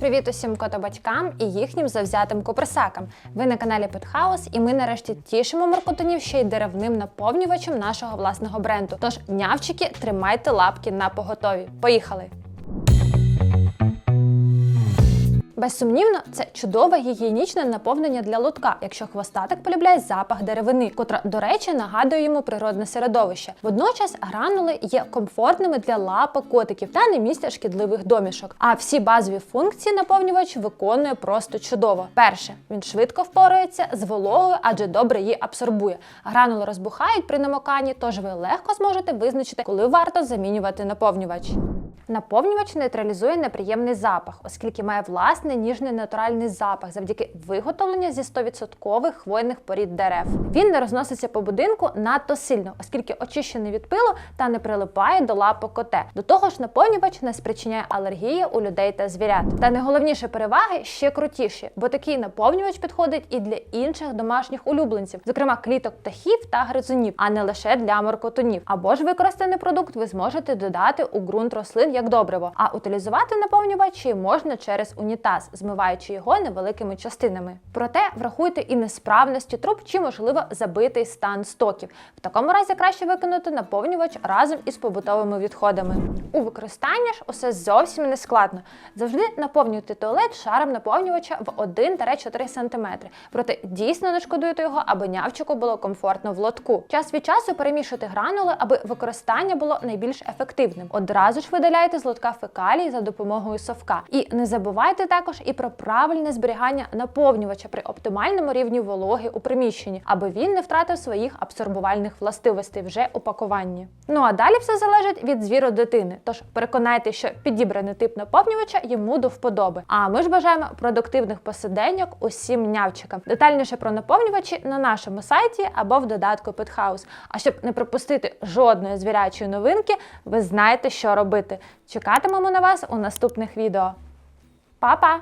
Привіт усім котобатькам і їхнім завзятим куперсакам. Ви на каналі Петхаус, і ми нарешті тішимо маркотонів ще й деревним наповнювачем нашого власного бренду. Тож, нявчики, тримайте лапки на поготові. Поїхали! Безсумнівно, це чудове гігієнічне наповнення для лотка, якщо хвостатик полюбляє запах деревини, котра, до речі, нагадує йому природне середовище. Водночас гранули є комфортними для лапок котиків та не містять шкідливих домішок. А всі базові функції наповнювач виконує просто чудово. Перше, він швидко впорається з вологою, адже добре її абсорбує. Гранули розбухають при намоканні, тож ви легко зможете визначити, коли варто замінювати наповнювач. Наповнювач нейтралізує неприємний запах, оскільки має власний ніжний натуральний запах завдяки виготовленню зі 100% хвойних порід дерев. Він не розноситься по будинку надто сильно, оскільки очищений від пилу та не прилипає до лапок коте. До того ж, наповнювач не спричиняє алергії у людей та звірят. Та найголовніше переваги ще крутіші, бо такий наповнювач підходить і для інших домашніх улюбленців, зокрема кліток птахів та гризунів, а не лише для моркотунів. Або ж використаний продукт ви зможете додати у ґрунт рослин як добриво, а утилізувати наповнювачі можна через унітаз, змиваючи його невеликими частинами. Проте врахуйте і несправності труб чи, можливо, забитий стан стоків. В такому разі краще виконати наповнювач разом із побутовими відходами. У використанні ж усе зовсім не складно. Завжди наповнюйте туалет шаром наповнювача в 1-4 см. Проте дійсно не шкодуйте його, аби нявчику було комфортно в лотку. Час від часу перемішуйте гранули, аби використання було найбільш ефективним. Одразу ж видаляйте з лотка фекалії за допомогою совка. І не забувайте також і про правильне зберігання наповнювача при оптимальному рівні вологи у приміщенні, аби він не втратив своїх абсорбувальних властивостей вже у пакуванні. Ну а далі все залежить від звіру дитини. Тож переконайте, що підібраний тип наповнювача йому до вподоби. А ми ж бажаємо продуктивних посиденьок усім нявчикам. Детальніше про наповнювачі на нашому сайті або в додатку Pethouse. А щоб не пропустити жодної звірячої новинки, ви знаєте, що робити. Чекатимемо на вас у наступних відео. Па-па!